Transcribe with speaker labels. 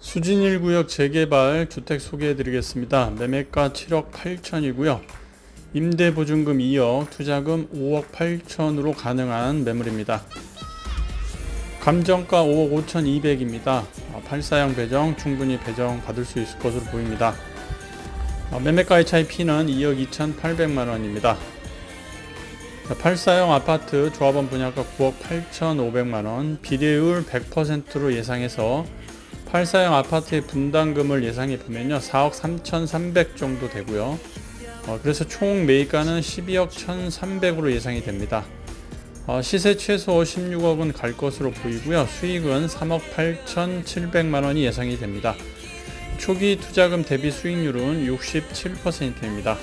Speaker 1: 수진 1구역 재개발 주택 소개해 드리겠습니다. 매매가 7억 8천이고요. 임대 보증금 2억, 투자금 5억 8천으로 가능한 매물입니다. 감정가 5억 5천 2백입니다. 8사형 배정 충분히 배정 받을 수 있을 것으로 보입니다. 아, 매매가의 차이 P는 2억 2천 8백만 원입니다. 8사형 아파트 조합원 분양가 9억 8천 5백만 원, 비례율 100%로 예상해서 8사형 아파트의 분담금을 예상해 보면요 4억 3,300 정도 되고요. 어, 그래서 총 매입가는 12억 1,300으로 예상이 됩니다. 어, 시세 최소 16억은 갈 것으로 보이고요. 수익은 3억 8,700만 원이 예상이 됩니다. 초기 투자금 대비 수익률은 67%입니다.